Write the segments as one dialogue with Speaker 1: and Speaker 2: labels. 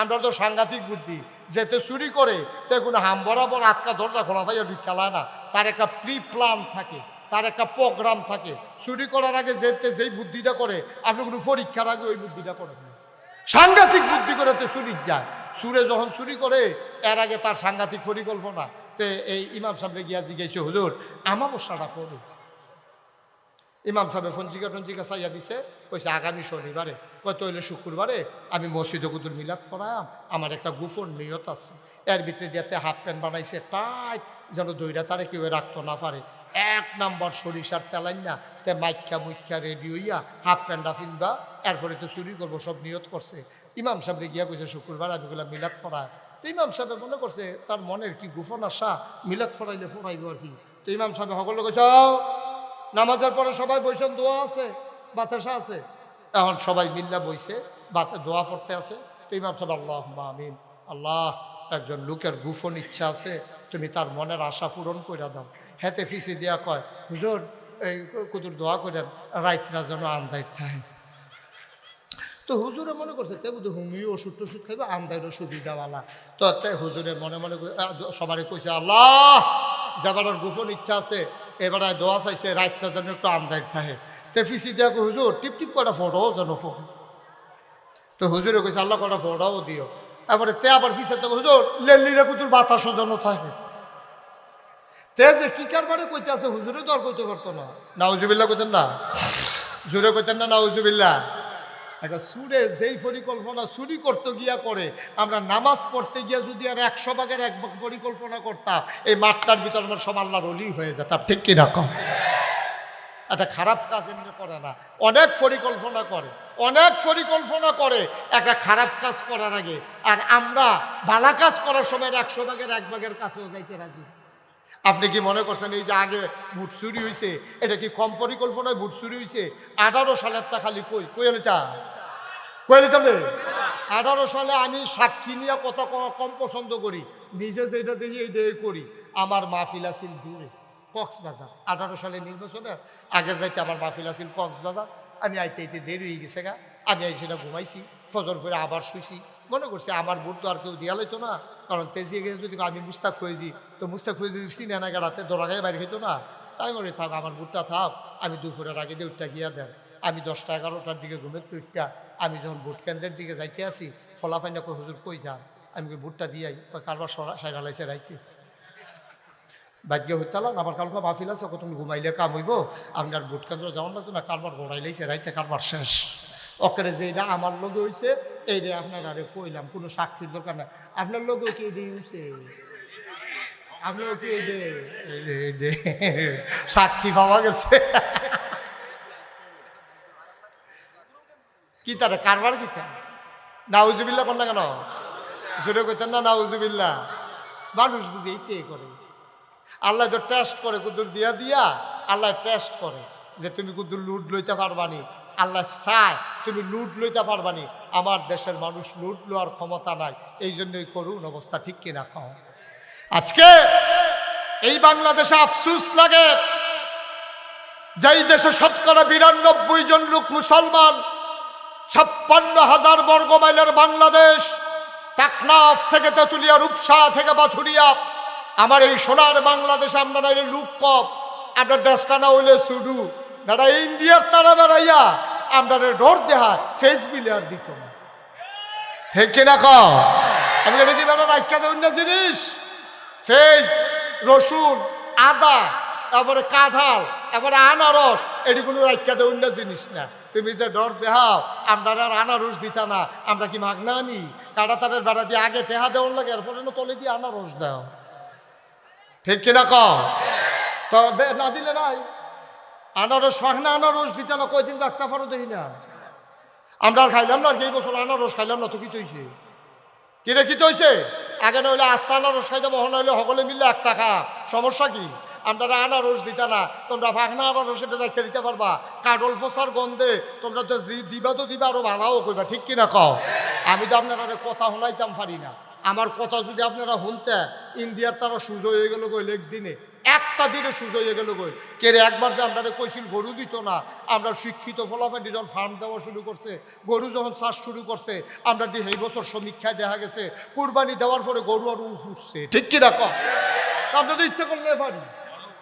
Speaker 1: আমরা তো সাংঘাতিক বুদ্ধি। যেতে চুরি করে, তে কোনো হাম বরাবর আটকা দরজা খোলা ভাইয়া খেলায় না। তার একটা প্রি প্ল্যান থাকে, তার একটা প্রোগ্রাম থাকে। চুরি করার আগে যেতে যেই বুদ্ধিটা করে, আপনি কোনো পরীক্ষার আগে ওই বুদ্ধিটা করেন। সাংঘাতিক বুদ্ধি করে তো চুরি যায়। সুরে যখন চুরি করে, এর আগে তার সাংঘাতিক পরিকল্পনা। তে এই ইমাম সাহেবরে গিয়া জিজ্ঞেস, হুজুর, আমাবস্যাটা করুন ইমাম সাহেব ফঞ্জিকা টঞ্জিকা চাইয়া দিছে, কইছে, আগামী শনিবারে। কত হইলে, শুক্রবারে আমি মসজিদ কুদুর মিলাদ ফরায়াম আমার একটা গুফন নিয়ত আছে। এর ভিতরে দিয়াতে হাফ প্যান্ট বানাইছে, টাইট, যেন দইরা তারে কেউ রাখতো না পারে। এক নাম্বার সরিষার তেলাইন না তে মাইকা মুইকা রেডি হইয়া হাফ প্যান্টটা ফিনবা এরপরে তো চুরি করব, সব নিয়ত করছে। ইমাম সাহেব গিয়া কইছে, শুক্রবার আমি গুলা মিলাদ ফরায় তো ইমাম সাহেব মনে করছে, তার মনের কি গোপন আশা, মিলাদ ফরাইলে ফরাইব আর কি। তো ইমাম সাহেব সকলে কইছ নামাজের পরে সবাই বইছেন দোয়া আছে, বাতাসা আছে। এখন সবাই মিল্লা বইছে, বাতে, দোয়া পড়তে আছে। তো ইমাম সাহেব আল্লাহ আমিন। আল্লাহ, একজন লোকের গুফন ইচ্ছা আছে, তুমি তার মনের আশা পূরণ করে দাও। হেতে ফিসি দিয়া কয়, হুজুর, এই কুতুর দোয়া করেন রাইতরা যেন আন্দাইট থাকে। তো হুজুরে মনে করছে, তে বুধ হুমিও ওষুধ টষুধ খাইবে আমদাইরও সুবিধাওয়ালা। তো তে হুজুরে মনে মনে সবারই কইছে, আল্লাহ, যাবার গোপন ইচ্ছা আছে এবারে দোয়া চাইছে রাইতরা যেন একটু আন্দাজ থাকে। তে ফিসি দিয়া কো হুজুর, টিপ টিপ কটা ফটো যেন ফটো তো হুজুরে কইছে, আল্লাহ কটা ফটোও দিও। তারপরে তে আবার ফিসে তো, হুজুর লেলিরে কুতুর বাতাসও যেন থাকে। তে যে কি কারবারে কইতে আছে হুজুরে দর কইতে পারতো না। নাউজুবিল্লাহ কইতেন না? জুরে কইতেন না নাউজুবিল্লাহ? একটা সুরে যেই পরিকল্পনা চুরি করতে গিয়া করে, আমরা নামাজ পড়তে গিয়া যদি আর একশো ভাগের এক পরিকল্পনা করতাম, এই মাঠটার ভিতর আমার সব আল্লাহর অলি হয়ে যেতাম, ঠিক কিনা কম? একটা খারাপ কাজ এমনি করে না। অনেক পরিকল্পনা করে, অনেক পরিকল্পনা করে, একটা খারাপ কাজ করার আগে। আর আমরা ভালা কাজ করার সময় একশো ভাগের এক ভাগের কাছেও যাইতে রাজি। আপনি কি মনে করছেন এই যে আগে বুট চুরি হয়েছে এটা কি কম পরিকল্পনায় বুট চুরি হয়েছে আঠারো সালেরটা খালি কই? কই আনিতাম আঠারো সালে আমি সাক্ষী নিয়ে কত কম পছন্দ করি। নিজে যেটা দেখি এইটাই করি। আমার মাহফিল আছিল দূরে, কক্সবাজার। আঠারো সালে নির্বাচনে আগের রাইতে আমার মাহফিল আছিল কক্সবাজার। আমি আইতে আইতে দেরি হয়ে গেছে গা। আমি আই সেটা ঘুমাইছি, ফজর করে আবার শুইছি। মনে করছে, আমার ভোট তো আর কেউ দিয়া লইতো না। কারণ তেজিয়ে গেছে যদি আমি মুস্তাক হয়েছি তো মুস্তাক হয়ে যদি চিনে না গাড়াতে দোড়া বাইরে খেতো না। তাই মনে থাক, আমার ভোটটা থাক, আমি দুপুরের আগে দিয়ে উঠটা গিয়া দেন। আমি দশটা এগারোটার দিকে ঘুমের তো উঠটা। আমি যখন ভোট কেন্দ্রের দিকে যাইতে আসি ফলাফাইনা কই হুজুর কই যান? আমি ভোটটা দিয়াই কারবার সাইড হালাইছে রাইতে। ভাগ্য হইতালাম আবার কালকে মাহফিল আছে কত ঘুমাইলে কাম হইব? আপনার ভোট কেন্দ্র যাওয়ার লাগতো না, কারবার গড়াইলেছে রাইতে কারবার শেষ। অকেরে যেটা আমার লগে হয়েছে এইটা আপনার আরে কইলাম, কোনো সাক্ষীর দরকার নাই। আপনার লগে কি এটাই হয়েছে আপনার কি যে যে- সাক্ষী পাওয়া গেছে। কি তারা, কারবার কি তা নাউজুবিল্লা কোন না কেন? জোরে কইতেন না নাউজুবিল্লা মানুষ বুঝে এইটাই করে। আল্লাহ তো টেস্ট করে কুদুর দিয়া দিয়া, আল্লাহ টেস্ট করে যে তুমি কুদুর লুট লইতে পারবানি। আল্লাহ চায়, তুমি লুট লইতে পারবানি আমার দেশের মানুষ লুট লওয়ার ক্ষমতা নাই, এই জন্যই করুন অবস্থা, ঠিক কিনা কও? আজকে এই বাংলাদেশে আফসুস লাগে, যেই দেশে শতকরা বিরানব্বই জন লোক মুসলমান, ছাপ্পান্ন হাজার বর্গ মাইলের বাংলাদেশ, টাকনাফ থেকে তেঁতুলিয়া, রূপসা থেকে বাথুরিয়া, আমার এই সোনার বাংলাদেশে আমরা নাইলে লুক কম, আমরা দেশটা না হইলে সুডু। দাদা ইন্ডিয়ার তারা বেড়াইয়া আমরা ডর দেহা ফেস বিলে আর দিত না। ঠিক কিনা আমি এটা কি বেড়া রাখা দেউন না জিনিস? ফেস রসুন আদা তারপরে কাঁঠাল তারপরে আনারস এটি কোনো রাখা দেউন না জিনিস না। তুমি যে ডর দেহাও আমরা আর আনারস দিতা না। আমরা কি মাগনা আনি কাটা তারের বেড়া দিয়ে আগে টেহা দেওয়ার লাগে এরপরে না তলে দিয়ে আনারস দাও। ঠিক কিনা ক? তো না দিলে নাই। আনারস ফাঁকনা আনারস দিতে না, কয়দিন রাখতে পারো দেখি না। আমরা আর খাইলাম না আর এই বছর আনারস খাইলাম না, তো কি তৈছে? কি রে, কি তৈছে? আগে না হইলে আস্তা আনারস খাইতে মহন হইলে সকলে মিললে এক টাকা। সমস্যা কি? আমরা আনারস দিতে না, তোমরা ফাঁকনা আনারস এটা রেখে দিতে পারবা। কাডল ফসার গন্ধে তোমরা তো দিবা তো দিবা, আরও ভালাও কইবা, ঠিক কিনা কও? আমি তো আপনার কথা শোনাইতাম পারি না। আমার কথা যদি আপনারা শুনতে, ইন্ডিয়ার তারা সুযোগ হয়ে গেল গই একদিনে একটা দিনে সুযোগ হয়ে গেল গই কে রে একবার যে আমরা কইছিল গরু দিত না আমরা শিক্ষিত ফলাফেন্টি যখন ফার্ম দেওয়া শুরু করছে গরু যখন চাষ শুরু করছে আমরা এই বছর সমীক্ষায় দেখা গেছে কুরবানি দেওয়ার পরে গরু আর উঠছে ঠিক কি রাখ আমরা তো ইচ্ছে করলে পারি।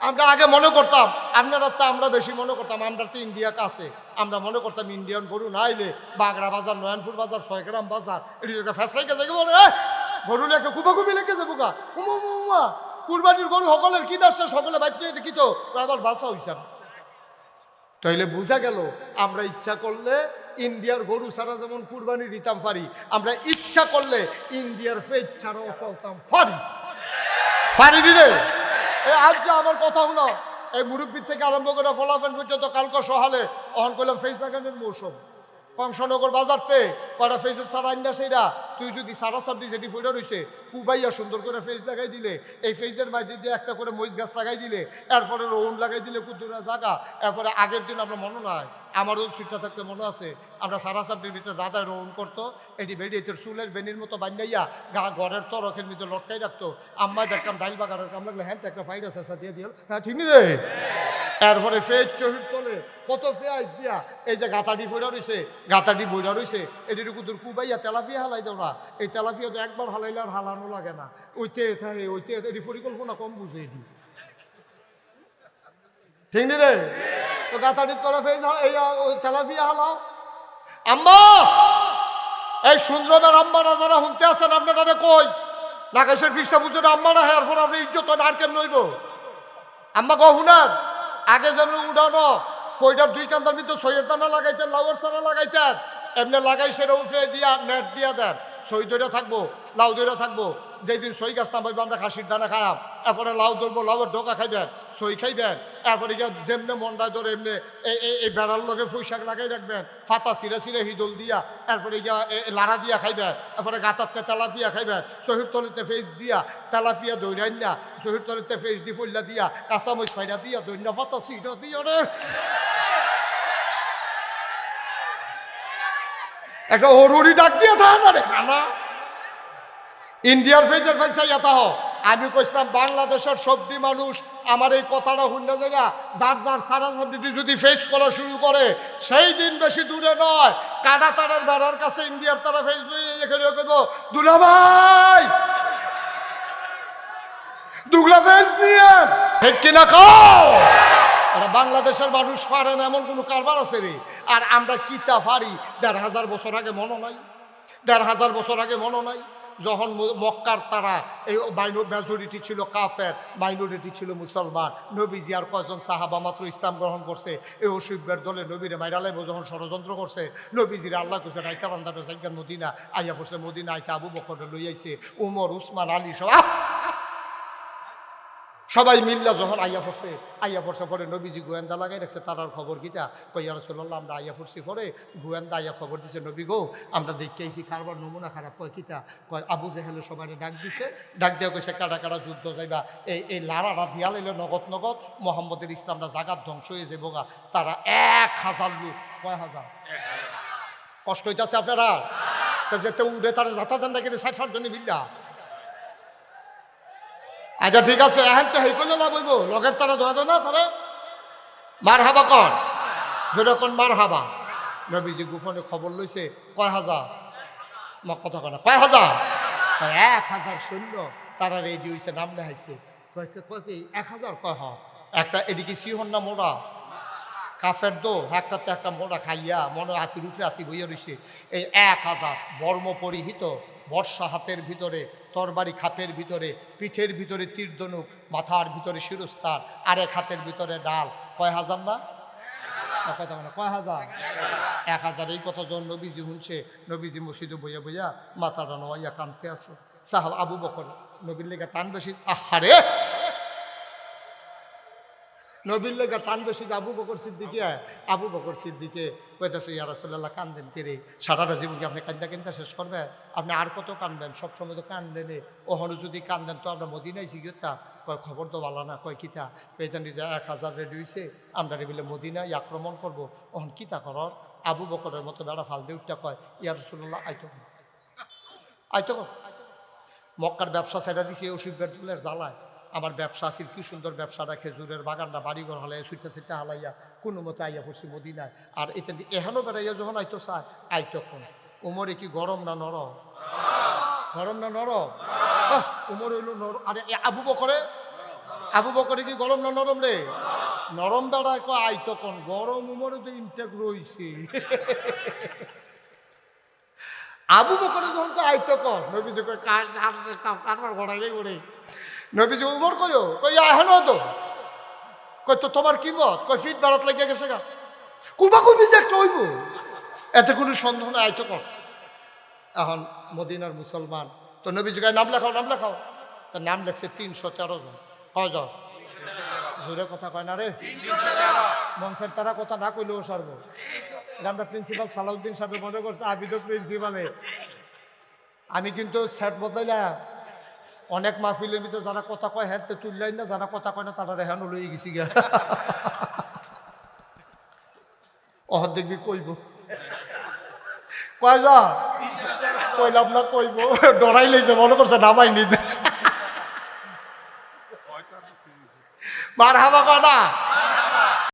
Speaker 1: আমরা আগে মনে করতাম আপনারা তো আমরা বেশি মনে করতাম আমরা তো ইন্ডিয়া কাছে। আমরা মনে করতাম ইন্ডিয়ান গরু না আইলে বাগড়া বাজার নয়নপুর বাজার ছয়গ্রাম বাজার এটি ফেসলাই গেছে বলে "এ, গরু একটা কুবাকুবি লেগেছে বুকা উমা উমা। কুরবানির গরু সকলের কি দাসে সকলে বাচ্চা দেখি তো? আবার বাসা হইছে না। তাইলে বোঝা গেল, আমরা ইচ্ছা করলে ইন্ডিয়ার গরু ছাড়া যেমন কুরবানি দিতাম পারি, আমরা ইচ্ছা করলে ইন্ডিয়ার ফেজ ছাড়াও চলতাম পারি। পারি দিলে আজ যে আমার কথা হলো, এই মুরব্বীর থেকে আরম্ভ করে ফলাফেন পর্যন্ত কালকে সহালে অহন করলাম ফেস লাগানোর মৌসুম। কংসনগর বাজারতে কটা ফেসের সারা আইনা সেইরা তুই যদি সারা সাবডি যেটি ফুটা রয়েছে কুবাইয়া সুন্দর করে ফেস লাগাই দিলে, এই ফেসের মাঝে দিয়ে একটা করে মরিচ গাছ লাগাই দিলে, এরপরে রৌন লাগাই দিলে কুদ্দুরা জাগা, এরপরে আগের দিন আমরা মনে নয় আমারও ছুটটা থাকতে মনে আছে, আমরা সারা সাবডির ভিতরে দাদায় রৌন করতো, এটি বেরিয়ে তোর চুলের বেনির মতো বান্যাইয়া গা ঘরের তরকের ভিতরে লটকাই রাখতো। আম্মায় দেখতাম ডাইল বাগানের কাম লাগলে হ্যাঁ একটা ফাইড আছে, দিয়ে দিল হ্যাঁ ঠিক রে? এরপরে ফেজ চহির তলে কত ফেয়াজ দিয়া, এই যে গাতাডি ফইরা রইছে, গাতাডি বইরা রইছে, এটির কুদুর কুবাইয়া তেলাফিয়া হালাই দাও এই তেলাফিয়া তো একবার হালাইলে আর হালানো লাগে না। ওইতে থাকে ওইতে এটি পরিকল্পনা কম বুঝে এটি। ঠিক নি রে? তো গাতাডির তলে ফেজ এই তেলাফিয়া হালাও। আম্মা! এই সুন্দরের আম্মারা যারা শুনতে আছেন আপনারা কই? নাগেশের ফিসা বুঝে আম্মারা হেয়ার ফোন আপনি ইজ্জত আর কেন নইব। আম্মা কহ শুনার আগে যেন উঠানো ফইটার দুই কান্দার ভিতরে সইয়ের দানা লাগাইতেন, লাউয়ের সারা লাগাইতেন। এমনি লাগাই সেটা উঠে দিয়া নেট দিয়া দেন। সই দইটা থাকব, লাউ দইটা থাকব। যেদিন সই গাছ নামাইবো আমরা খাসির দানা খায়াম এরপরে লাউ ধরবো, লাউয়ের ডোকা খাইবেন, সই খাইবেন। এরপরে গিয়ে যেমনে মন্ডায় ধরে এমনি এই বেড়ার লগে ফুইশাক লাগাই রাখবেন, ফাতা সিরে সিরে হিদল দিয়া, এরপরে গিয়া লাড়া দিয়া খাইবেন, এরপরে গাতাতে তেলাফিয়া খাইবেন শহীদ তলিতে ফেস দিয়া তেলাফিয়া দৈরান না শহীদ তলিতে ফেস দি ফুল্লা দিয়া, কাঁচামরিচ ফাইনা দিয়া দৈন্য ফাতা সিটা দিয়া রে। একটা হরুরি ডাক দিয়ে থাকে না রে ইন্ডিয়ার ফেজের ফেজ চাইয়া তাহ। আমি কইতাম বাংলাদেশের সবজি মানুষ আমার এই কথাটা শুনলে যে না যার যার সারা সবজি যদি ফেস করা শুরু করে, সেই দিন বেশি দূরে নয়। কাটা তারের বেড়ার কাছে ইন্ডিয়ার তারা ফেস কইব, দুলা ভাই! দুগলা ফেস নিয়ে, ঠিক কিনা খাও বাংলাদেশের মানুষ পারে না, এমন কোনো কারবার আছে রে। আর আমরা কিতা পারি? দেড় হাজার বছর আগে মনে নাই? দেড় হাজার বছর আগে মনে নাই? যখন মক্কার তারা এই মেজরিটি ছিল কাফের মাইনরিটি ছিল মুসলমান নবীজি আর কয়জন সাহাবা মাত্র ইসলাম গ্রহণ করছে, এই অসুবের দলে নবীরে মাইরালাইব যখন ষড়যন্ত্র করছে নবীজির আল্লাহ করছে রাইতা বান্দার জায়গার মদিনা আইয়া করছে মদিনা আইতা আবু বকর লইয়াইছে, উমর, উসমান, আলী সব! সবাই মিল্লা যখন আইয়া পড়ছে আইয়া পড়ছে পরে নবীজি গোয়েন্দা লাগাই রাখছে তারার খবর কিতা? কইয়া রসল্লাহ আমরা আইয়া পড়ছি পরে গোয়েন্দা আইয়া খবর দিছে, নবী গো, আমরা দেখে আইছি কারবার নমুনা খারাপ। কয়, কিতা? কয়, আবু জেহেলে সবাই ডাক দিছে, ডাক দেওয়া কইছে কাটা কাটা যুদ্ধ যাইবা? এই এই লাড়াটা দিয়া লাইলে নগদ নগদ, মোহাম্মদের ইসলামটা জাগাত ধ্বংস হয়ে যাব গা। তারা এক হাজার লোক, কয় হাজার? কষ্ট হইতাছে আপনারা? তা যেতে উঠে তারা যাতা দেন নাকি ষাট ষাট জনে বিল্লা আচ্ছা ঠিক আছে এখন তো হেই করলে লাভ হইব। লগের তারা ধরে না তারা। মার হাবা কর। যেরকম মার হাবা নবীজি গোপনে খবর লইছে, কয় হাজার? মা কথা কয় কয় হাজার? এক হাজার শূন্য। তারা রেডি হয়েছে নাম কি? এক হাজার? কয়, হ। একটা এদিকে সিহন না মোড়া? কাফের দো একটাতে একটা মোড়া খাইয়া মনে হাতি রুফে হাতি বইয়া রইছে। এই এক হাজার বর্ম পরিহিত বর্ষা হাতের ভিতরে, তরবারি খাপের ভিতরে, পিঠের ভিতরে তীর্ধনুক মাথার ভিতরে শিরস্তার, আরেক হাতের ভিতরে ডাল। কয় হাজার না? কথা বলে কয় হাজার? এক হাজার। এই কথা নবীজি শুনছে? নবীজি মসজিদে বইয়া বইয়া মাথাটা নোয়াইয়া কানতে আছে। সাহাব আবু বকর নবীর লেগে টান বেশি। আহারে নবীর লেগে টান বেশি আবু বকর সিদ্দিকে আবু বকর সিদ্দিকে কইতেছে, ইয়া রাসূলুল্লাহ, কান্দেন কে সারাটা জীবনকে আপনি কান্দা কান্দা শেষ করবেন? আপনি আর কত কানবেন? সবসময় তো কানদেন ওখানে যদি কান্দেন তো আমরা মদিনায় শিখিতা কয়, খবর তো ভালো না, কয়, কিতা? পেতানি এক হাজার রেডি হয়েছে আমরা রেবিলে মদিনায় আক্রমণ করব। ওহন কিতা করর? আবু বকরের মতো বেড়া ফাল দিয়ে উঠটা কয়, ইয়া রাসূলুল্লাহ আইতো কর। আইতো মক্কার ব্যবসা সেটা দিছে, ওষুধ বেডুলের জ্বালায়। আমার ব্যবসা আছিল কি সুন্দর ব্যবসাটা খেজুরের বাগানটা বাড়িঘর হালাই সুইটা সুইটা হালাইয়া কোনো মতো আইয়া পড়ছি মদিনায়। আর এতে এহানো বেড়াইয়া যখন আইতো চায় আইতো কোন উমরে কি গরম না নরম? গরম না আহ, উমর হইল নরম আরে আবু বকরে? আবু বকরে কি গরম না নরম রে? নরম বেড়ায় কো আইতো কোন গরম উমরে তো ইনটেক রইছে। আবু বকরে যখন তো আইতো কর নবীজি কাজ হারছে কাম কারবার ঘড়াইলে ঘুরে নবীজি উমর কইও, কই আহেন তো। কই, তো তোমার কি মত? কই, ফিট বাড়াত লাগিয়া গেছে গা। কুবা কুবি যে একটা হইব। এতে কোনো সন্দেহ নাই আইতো কর। এখন মদিনার মুসলমান, তো নবীজি কয়, নাম লেখাও নাম লেখাও। তো নাম লেখছে তিনশো তেরো জন। কয়জন জোরে কথা কয় না রে। মঞ্চের তারা কথা না কইলেও সর্ব। এটা আমরা প্রিন্সিপাল সালাউদ্দিন সাহেব মনে করছে আবিদ প্রিন্সিপালে। আমি কিন্তু সেট বদলাইলাম। অনেক মাহফিলের ভিতরে যারা কথা কয় হ্যাঁ তুললাই না যারা কথা কয় না, তারা রেহান লই গেছি গা। অহর দেখবি কইব। কয় যা? কইলাম না কইব। ডরাই লইছে, মনে করছে নামাই নিবে মার হাবা কয় না?